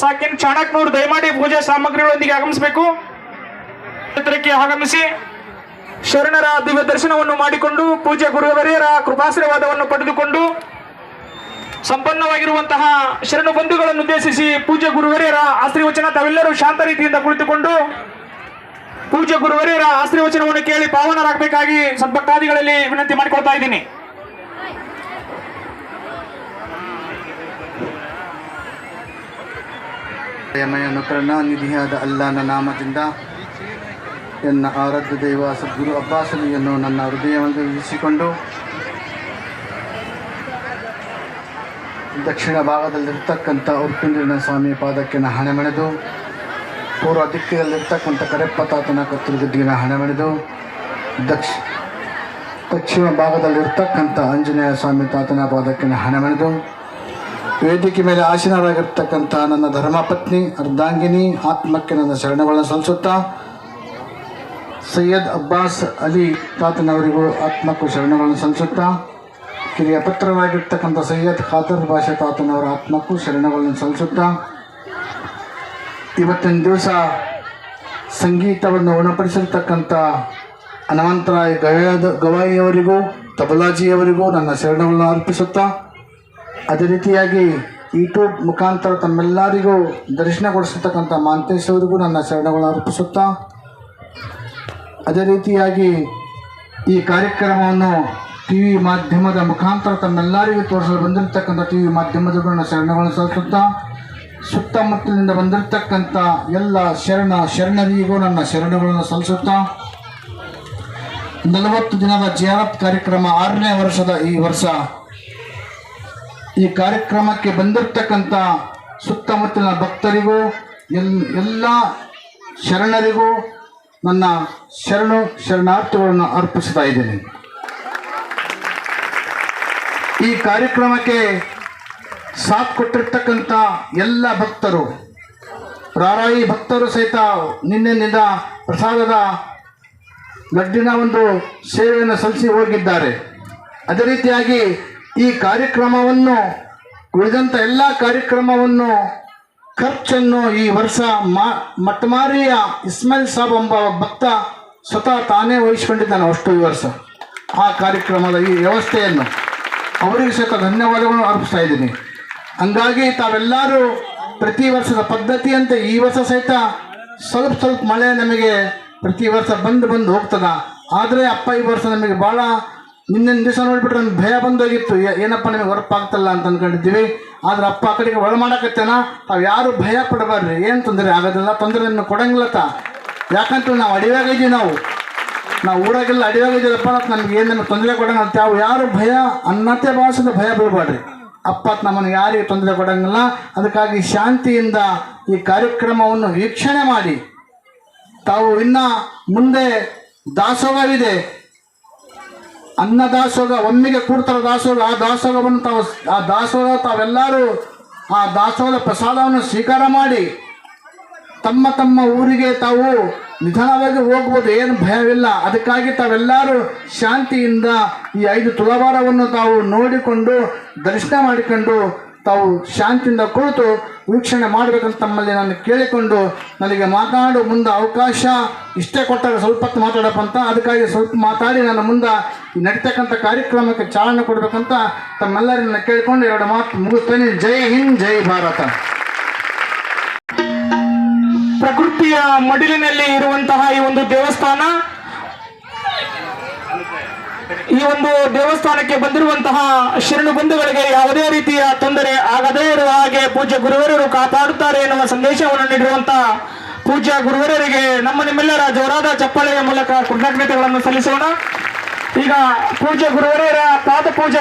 ಸಾಕಿನ್ ಚಾಣಕ್ನೂರು ದಯಮಾಡಿ ಪೂಜಾ ಸಾಮಗ್ರಿಗಳೊಂದಿಗೆ ಆಗಮಿಸಬೇಕು. ಆಗಮಿಸಿ. ಶರಣರ ದಿವ್ಯ ದರ್ಶನವನ್ನು ಮಾಡಿಕೊಂಡು ಪೂಜ್ಯ ಗುರುವರಿಯರ ಕೃಪಾಶೀರ್ವಾದವನ್ನು ಪಡೆದುಕೊಂಡು ಸಂಪನ್ನವಾಗಿರುವಂತಹ ಶರಣ ಬಂಧುಗಳನ್ನು ಉದ್ದೇಶಿಸಿ ಪೂಜ್ಯ ಗುರುವರಿಯರ ಆಶೀರ್ವಚನ ತಾವೆಲ್ಲರೂ ಶಾಂತ ರೀತಿಯಿಂದ ಕುಳಿತುಕೊಂಡು ಪೂಜ್ಯ ಗುರುವರಿಯರ ಆಶೀರ್ವಚನವನ್ನು ಕೇಳಿ ಪಾವನರಾಗಬೇಕಾಗಿ ಸದ್ಭಕ್ತಾದಿಗಳಲ್ಲಿ ವಿನಂತಿ ಮಾಡಿಕೊಳ್ತಾ ಇದ್ದೀನಿ. ದಯಮಯನು ಕರುಣಾನಿಧಿಯಾದ ಅಲ್ಲಾನ ನಾಮದಿಂದ ಎನ್ನ ಆರಾಧ್ಯ ದೈವ ಸದ್ಗುರು ಅಬ್ಬಾಸನಿಯನ್ನು ನನ್ನ ಹೃದಯವನ್ನು ಇರಿಸಿಕೊಂಡು ದಕ್ಷಿಣ ಭಾಗದಲ್ಲಿರ್ತಕ್ಕಂಥ ಉರ್ಪಿಂದ್ರಿನ ಸ್ವಾಮಿ ಪಾದಕ್ಕೆ ಹಣೆ ಮಣೆದು, ಪೂರ್ವ ದಿಕ್ಕಿನಲ್ಲಿರ್ತಕ್ಕಂಥ ಕರೆಪ್ಪ ತಾತನ ಕತ್ತಲುಗದ್ದಿನ ಹಣೆ ಮಣೆದು, ದಕ್ಷ, ಪಶ್ಚಿಮ ಭಾಗದಲ್ಲಿರ್ತಕ್ಕಂಥ ಆಂಜನೇಯ ಸ್ವಾಮಿ ತಾತನ ಪಾದಕ್ಕೆ ಹಣೆ ಮೆಳೆದು ವೇದಿಕೆ ಮೇಲೆ ಆಸೀನರಾಗಿರ್ತಕ್ಕಂಥ ನನ್ನ ಧರ್ಮಪತ್ನಿ, ಅರ್ಧಾಂಗಿನಿ, ಆತ್ಮಕ್ಕೆ ನನ್ನ ಶರಣಗಳನ್ನು ಸಲ್ಲಿಸುತ್ತಾ, ಸೈಯದ್ ಅಬ್ಬಾಸ್ ಅಲಿ ತಾತನವರಿಗೂ ಆತ್ಮಕ್ಕೂ ಶರಣಗಳನ್ನು ಸಲ್ಲಿಸುತ್ತಾ, ಕಿರಿಯ ಪತ್ರವಾಗಿರ್ತಕ್ಕಂಥ ಸೈಯದ್ ಖಾದರ್ ಭಾಷಾ ತಾತನವರ ಆತ್ಮಕ್ಕೂ ಶರಣಗಳನ್ನು ಸಲ್ಲಿಸುತ್ತಾ, ಇವತ್ತಿನ ದಿವಸ ಸಂಗೀತವನ್ನು ಉಣಪಡಿಸಿರ್ತಕ್ಕಂಥ ಹನುಮಂತರಾಯ ಗವಾಯಿಯವರಿಗೂ, ತಬಲಾಜಿಯವರಿಗೂ ನನ್ನ ಶರಣವನ್ನು ಅರ್ಪಿಸುತ್ತಾ ಅದೇ ರೀತಿಯಾಗಿ ಯೂಟ್ಯೂಬ್ ಮುಖಾಂತರ ತಮ್ಮೆಲ್ಲರಿಗೂ ದರ್ಶನ ಕೊಡಿಸಿರ್ತಕ್ಕಂಥ ಮಾಂತೇಶ್ ಅವರಿಗೂ ನನ್ನ ಶರಣಗಳನ್ನು ಅರ್ಪಿಸುತ್ತಾ, ಅದೇ ರೀತಿಯಾಗಿ ಈ ಕಾರ್ಯಕ್ರಮವನ್ನು ಟಿ ವಿ ಮಾಧ್ಯಮದ ಮುಖಾಂತರ ತಮ್ಮೆಲ್ಲರಿಗೂ ತೋರಿಸಲು ಬಂದಿರತಕ್ಕಂಥ ಟಿ ವಿ ಮಾಧ್ಯಮದವರು ನನ್ನ ಶರಣಗಳನ್ನು ಸಲ್ಲಿಸುತ್ತಾ, ಸುತ್ತಮುತ್ತಲಿನಿಂದ ಬಂದಿರತಕ್ಕಂಥ ಎಲ್ಲ ಶರಣ ಶರಣರಿಗೂ ನನ್ನ ಶರಣಗಳನ್ನು ಸಲ್ಲಿಸುತ್ತಾ, ನಲವತ್ತು ದಿನದ ಜಿಯಾರತ್ ಕಾರ್ಯಕ್ರಮ ಆರನೇ ವರ್ಷದ ಈ ವರ್ಷ ಈ ಕಾರ್ಯಕ್ರಮಕ್ಕೆ ಬಂದಿರತಕ್ಕಂಥ ಸುತ್ತಮುತ್ತಲಿನ ಭಕ್ತರಿಗೂ, ಎಲ್, ಎಲ್ಲ ಶರಣರಿಗೂ ನನ್ನ ಶರಣು ಶರಣಾರ್ಥಿಗಳನ್ನು ಅರ್ಪಿಸ್ತಾ ಇದ್ದೇನೆ. ಈ ಕಾರ್ಯಕ್ರಮಕ್ಕೆ ಸಾಥ್ ಕೊಟ್ಟಿರ್ತಕ್ಕಂಥ ಎಲ್ಲ ಭಕ್ತರು, ರಾರಾಯಿ ಭಕ್ತರು ಸಹಿತ ನಿನ್ನೆನಿಂದ ಪ್ರಸಾದದ ಲಡ್ಡಿನ ಒಂದು ಸೇವೆಯನ್ನು ಸಲ್ಲಿಸಿ ಹೋಗಿದ್ದಾರೆ. ಅದೇ ರೀತಿಯಾಗಿ ಈ ಕಾರ್ಯಕ್ರಮವನ್ನು ಉಳಿದಂಥ ಎಲ್ಲ ಕಾರ್ಯಕ್ರಮವನ್ನು ಖರ್ಚನ್ನು ಈ ವರ್ಷ ಮಾ ಮಟ್ಟಮಾರಿಯ ಇಸ್ಮಾಯಿಲ್ ಸಾಬ್ ಎಂಬ ಭಕ್ತ ಸ್ವತಃ ತಾನೇ ವಹಿಸಿಕೊಂಡಿದ್ದಾನೆ ಅಷ್ಟು ಈ ವರ್ಷ. ಆ ಕಾರ್ಯಕ್ರಮದ ಈ ವ್ಯವಸ್ಥೆಯನ್ನು ಅವರಿಗೆ ಸಹಿತ ಧನ್ಯವಾದಗಳನ್ನು ಅರ್ಪಿಸ್ತಾ ಇದ್ದೀನಿ. ಹಂಗಾಗಿ ತಾವೆಲ್ಲರೂ ಪ್ರತಿ ವರ್ಷದ ಪದ್ಧತಿಯಂತೆ ಈ ವರ್ಷ ಸಹಿತ ಸ್ವಲ್ಪ ಸ್ವಲ್ಪ ಮಳೆ ನಮಗೆ ಪ್ರತಿ ವರ್ಷ ಬಂದು ಬಂದು ಹೋಗ್ತದ. ಆದರೆ ಅಪ್ಪ ಈ ವರ್ಷ ನಮಗೆ ಭಾಳ ನಿನ್ನಿನ ದಿವಸ ನೋಡಿಬಿಟ್ರೆ ನನ್ಗೆ ಭಯ ಬಂದೋಗಿತ್ತು. ಏನಪ್ಪ ನಿಮಗೆ ಹೊರಪಾಗ್ತಲ್ಲ ಅಂತ ಅಂದ್ಕೊಂಡಿದ್ದೀವಿ ಆದ್ರೆ ಅಪ್ಪ ಆ ಕಡೆಗೆ ಒಳ ಮಾಡಕತ್ತೇನ? ತಾವು ಯಾರು ಭಯ ಪಡಬಾರ್ರಿ. ಏನು ತೊಂದರೆ? ಆಗೋದಿಲ್ಲ ತೊಂದರೆಯನ್ನು ಕೊಡಂಗಿಲ್ಲತ್ತ ಯಾಕಂತ ನಾವು ಅಡಿವಾಗಿದ್ದೀವಿ ನಾವು. ನಾವು ಊರಾಗೆಲ್ಲ ಅಡಿವಾಗಿದ್ದೀರಪ್ಪ ಅಂತ ನಮ್ಗೆ ಏನೇನು ತೊಂದರೆ ಕೊಡಂಗಿಲ್ಲ ಅಂತ ಯಾವ ಯಾರು ಭಯ, ಅನ್ನತೆ ಭಾಷೆದ ಭಯ ಬೀಳ್ಬಾಡ್ರಿ ಅಪ್ಪ ನಮ್ಮನ್ನು ಯಾರಿಗೆ ತೊಂದರೆ ಕೊಡಂಗಿಲ್ಲ. ಅದಕ್ಕಾಗಿ ಶಾಂತಿಯಿಂದ ಈ ಕಾರ್ಯಕ್ರಮವನ್ನು ವೀಕ್ಷಣೆ ಮಾಡಿ. ತಾವು ಇನ್ನ ಮುಂದೆ ದಾಸೋಹವಿದೆ. ಅನ್ನ ದಾಸೋಹ, ಒಮ್ಮೆಗೆ ಕೂಡ್ತಾರ ದಾಸೋಹ, ಆ ದಾಸೋಹವನ್ನು ತಾವು ಆ ದಾಸೋಹ ತಾವೆಲ್ಲರೂ ಆ ದಾಸೋಹದ ಪ್ರಸಾದವನ್ನು ಸ್ವೀಕಾರ ಮಾಡಿ ತಮ್ಮ ತಮ್ಮ ಊರಿಗೆ ತಾವು ನಿಧಾನವಾಗಿ ಹೋಗ್ಬೋದು, ಏನು ಭಯವಿಲ್ಲ. ಅದಕ್ಕಾಗಿ ತಾವೆಲ್ಲರೂ ಶಾಂತಿಯಿಂದ ಈ ಐದು ತುಳವಾರವನ್ನು ತಾವು ನೋಡಿಕೊಂಡು, ದರ್ಶನ ಮಾಡಿಕೊಂಡು ತಾವು ಶಾಂತಿಯಿಂದ ಕುಳಿತು ವೀಕ್ಷಣೆ ಮಾಡಬೇಕಂತ ತಮ್ಮಲ್ಲಿ ನಾನು ಕೇಳಿಕೊಂಡು ನನಗೆ ಮಾತಾಡೋ ಮುಂದೆ ಅವಕಾಶ ಇಷ್ಟೇ ಕೊಟ್ಟಾಗ ಸ್ವಲ್ಪ ಹೊತ್ತು ಮಾತಾಡಪ್ಪ ಅಂತ. ಅದಕ್ಕಾಗಿ ಸ್ವಲ್ಪ ಮಾತಾಡಿ ನಾನು ಮುಂದೆ ನಡೀತಕ್ಕಂಥ ಕಾರ್ಯಕ್ರಮಕ್ಕೆ ಚಾಲನೆ ಕೊಡಬೇಕಂತ ತಮ್ಮೆಲ್ಲರನ್ನ ಕೇಳಿಕೊಂಡು ಎರಡು ಮಾತು ಮುಗಿಸ್ತೇನೆ. ಜೈ ಹಿಂದ್, ಜೈ ಭಾರತ. ಪ್ರಕೃತಿಯ ಮಡಿಲಿನಲ್ಲಿ ಇರುವಂತಹ ಈ ಒಂದು ದೇವಸ್ಥಾನ ಈ ಒಂದು ದೇವಸ್ಥಾನಕ್ಕೆ ಬಂದಿರುವಂತಹ ಶರಣು ಬಂಧುಗಳಿಗೆ ಯಾವುದೇ ರೀತಿಯ ತೊಂದರೆ ಆಗದೇ ಇರುವ ಹಾಗೆ ಪೂಜ್ಯ ಗುರುವರರು ಕಾಪಾಡುತ್ತಾರೆ ಎನ್ನುವ ಸಂದೇಶವನ್ನು ನೀಡಿರುವಂತಹ ಪೂಜ್ಯ ಗುರುವರರಿಗೆ ನಮ್ಮ ನಿಮ್ಮೆಲ್ಲರ ಜೋರಾದ ಚಪ್ಪಾಳೆಯ ಮೂಲಕ ಕೃತಜ್ಞತೆಗಳನ್ನು ಸಲ್ಲಿಸೋಣ. ಈಗ ಪೂಜ್ಯ ಗುರುವರರ ಪಾದ ಪೂಜೆ